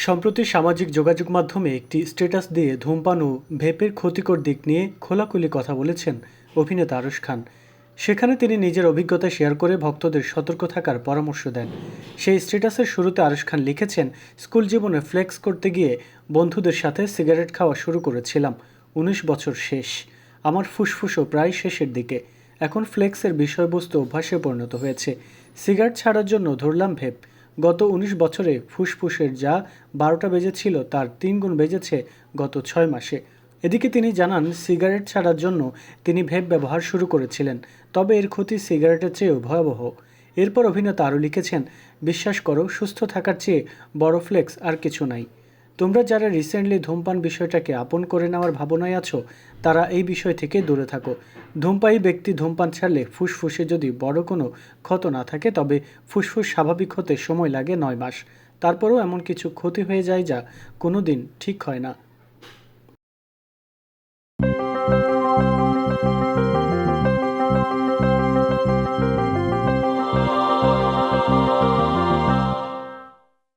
সম্প্রতি সামাজিক যোগাযোগ মাধ্যমে একটি স্ট্যাটাস দিয়ে ধূমপান ও ভেপের ক্ষতিকর দিক নিয়ে খোলাখুলি কথা বলেছেন অভিনেতা আরশ খান। সেখানে তিনি নিজের অভিজ্ঞতা শেয়ার করে ভক্তদের সতর্ক থাকার পরামর্শ দেন। সেই স্ট্যাটাসের শুরুতে আরশ খান লিখেছেন, স্কুল জীবনে ফ্লেক্স করতে গিয়ে বন্ধুদের সাথে সিগারেট খাওয়া শুরু করেছিলাম। উনিশ বছর শেষ। আমার ফুসফুসও প্রায় শেষের দিকে। এখন ফ্লেক্সের বিষয়বস্তু অভ্যাসে পরিণত হয়েছে। সিগারেট ছাড়ার জন্য ধরলাম ভেপ। গত উনিশ বছরে ফুসফুসের যা বারোটা বেজেছিল, তার তিন গুণ বেজেছে গত ছয় মাসে। এদিকে তিনি জানান, সিগারেট ছাড়ার জন্য তিনি ভেপ ব্যবহার শুরু করেছিলেন, তবে এর ক্ষতি সিগারেটের চেয়েও ভয়াবহ। এরপর অভিনেতা আরও লিখেছেন, বিশ্বাস করো, সুস্থ থাকার চেয়ে বড় ফ্লেক্স আর কিছু নাই। তোমরা যারা রিসেন্টলি ধূমপান বিষয়টাকে আপন করে নেওয়ার ভাবনায় আছো, তারা এই বিষয় থেকে দূরে থাকো। ধূমপায়ী ব্যক্তি ধূমপান ছাড়লে ফুসফুসে যদি বড় কোনো ক্ষত না থাকে, তবে ফুসফুস স্বাভাবিক হতে সময় লাগে নয় মাস। তারপরেও এমন কিছু ক্ষতি হয়ে যায় যা কোনো দিন ঠিক হয় না।